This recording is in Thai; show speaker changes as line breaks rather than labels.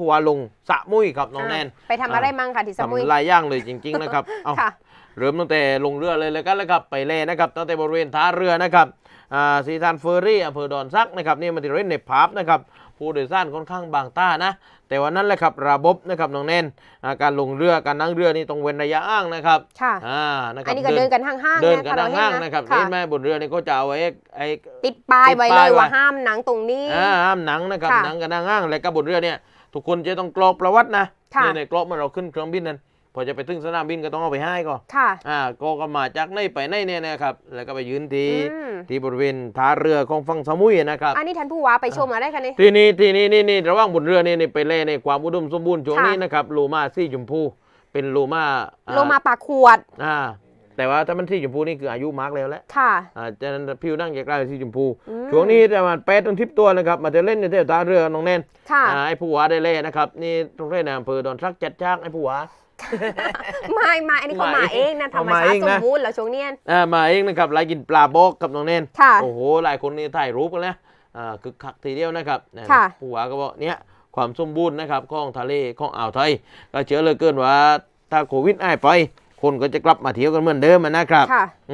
ผู้ว่าลงสระมุ้ยครับน้องแนน
ไปทำอะไรมั่งค่ะที่สมุย
ทำหลายอย่างเลยจริง ๆ นะครับเอา
ค่ะ
เริ่มตั้งแต่ลงเรือเลยเลยกันแล้วครับไปเลยนะครับตั้งแต่บริเวณท่าเรือนะครับอ่าสีทานเฟอร์รี่อำเภอดอนซักนะครับนี่มันจะเล่นในภาพนะครับ ผู้โดยสารค่อนข้างบางต้านะ แต่วันนั้นแหละครับระบบนะครับน้องแนนอ่าการลงเรือการนั่งเรือนี่ต้องเว้นระยะอ้างนะครับ
ค่ะ
อ่านะครั
อั
บ
นนี้ก็เดินกันห้างๆ
เดิน
นะ
กัน
ถ้าเราเห็
ห้าง
น
ๆนะครับ
ค่ะ
เห็นไหมบนเรือนี่ก็จะเอาไว้ไอ้
ติดป้ายไว้
ติด
เล
ป้าย
ยว่า
ไว้
ห้ามหนังตรงนี้
อ่าห้ามหนังนะครับ
ค่ะ
หนังกันห้างๆแล้วก็บนเรือเนี่ยทุกคนจะต้องกรอกประวัตินะ
ค่ะ
เนี่ยในกรอกเมื่อเราขึ้นเครื่องบินนั้น พอจะไปถึงสนามบินก็ต้องเอาไปให้ก่อน
ค่ะ
อ่าก็ก็มาจากไหนไปไหนเนี่ยนะครับ แล้วก็ไปยืนที่
อืม
ที่บริเวณท่าเรือของฝั่งสมุยนะครับ
อันนี้ท่านผู้ว่าไปชมมาได้ค่ะนี่
ที่นี่ที่นี่นี่นี่ระหว่างบนเรือนี่นี่ไปเล่ในความอุดมสมบูรณ์ช่วง
ค่ะ
นี้นะครับลูมาสีชมพู เป็นลูมาอ่า
โลมาปากขวด
อ่า แต่ว่าถ้ามันสีชมพูนี่คืออายุมากแล้วแหละ
ค่ะ
อ่าจะนั้นผิวนั่งจะกลายเป็นสีชมพู
อืม
ช่วงนี้ประมาณแปดถึงทิปตัวนะครับ มาจะเล่นในเที่ยวท่าเรือน้องแนน
ค่ะ
อ่าไอ้ผู้ว่าได้เล่นะครับ นี่ตรงเล่นในอำเภอดอนซักจัดจ้างไอ้ผู้ว่า
ไม่ไม่อันนี้เขา
มา
มา
เอ
เองงนะธร
เอา
รม
มา
ชา
เอ
ติ
ง
ส
นะ
มบูรณ์แล้วช่วงเนี้ย
อ่ามาเองนะครับไล่กินปลาบอกกับน้องเนน
ค่ะ
โอ้โหหลายคนนี่ถ่ายรูปกันแล้วอ่าคึกคักทีเดียวนะครับนะ
ค่ะ
ผู้ว่าก็บอกเนี่ยความสมบูรณ์นะครับของทะเลของอ่าวไทย ก็เชื่อเหลยเกินว่าถ้าโควิดหายไปคนก็จะกลับมาเที่ยวกันเหมือนเดิมอะนะครับ
ค่ะ